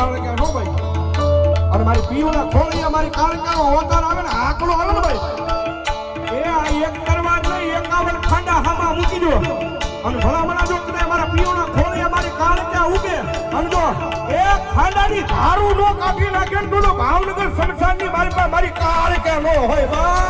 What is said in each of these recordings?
અને મારી પીયુના ખોળી મારી કાળકાનો અવતાર આવે ને આકડો આવે ને ભાઈ. એ આ એક કરવા જ નહીં એકાવન ખાંડા હામાં મૂકી દો. અને ભલામણા જો કદાચ અમારા પીઓના ખોળી મારી કાળકા ઉગે. અને એ ખાંડાની ધારું નો કાપી નાખે તો ભાવનગર સંસારની મારી પાસે મારી કાળકા નો હોય. બા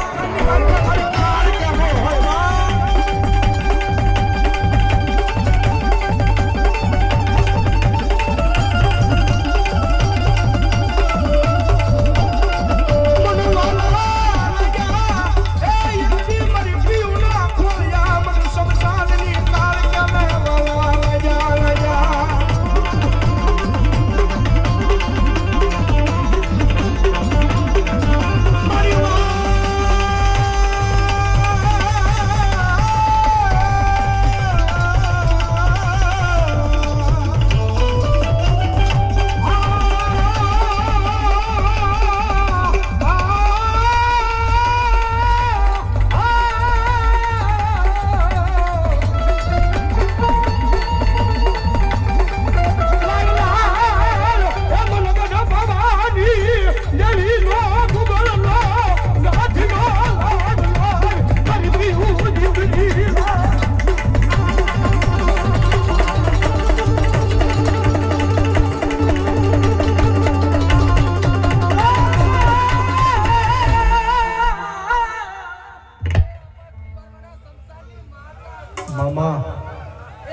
મામા.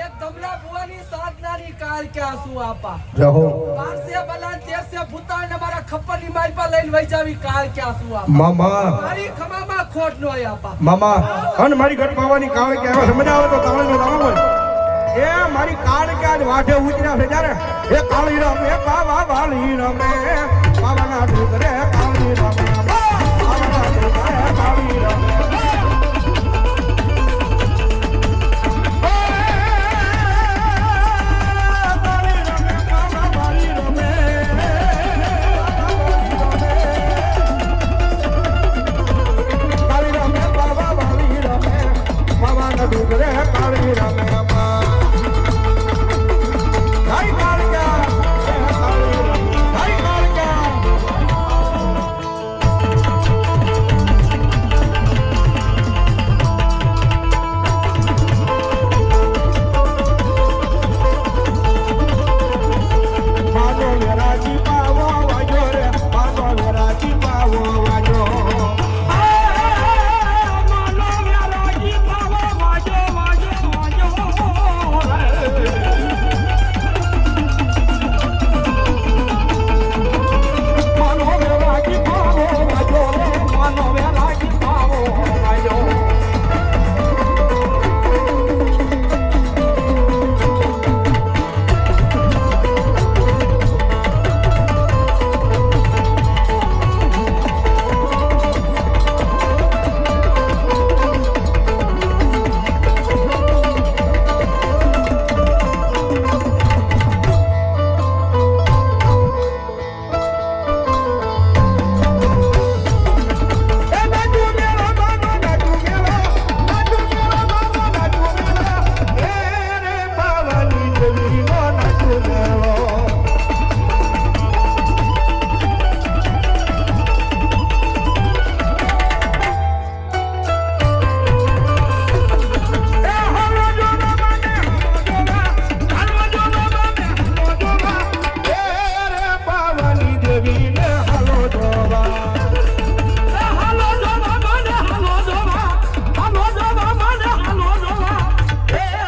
એક ધમલા બુવાની સાધનાની કાલ કે આસુ આપા? રહો બારસે બલા તેરસે ભૂતા ને મારા ખપ્પરની મારી પર લઈને વઈ જાવી કાલ કે આસુ આપા? મામા. મારી ખમામાં ખોટ નો આપા. મામા. અન મારી ઘટ પાવાની કાળ કે આવે સમજ આવે તો તાવળી નો હોય એ મારી કાળ કે આજ વાઢે ઉતર્યા છે જ્યારે એ કાળી રમે બાવા વાલી રમે. है काली राम મેળવીને હાલો જોવા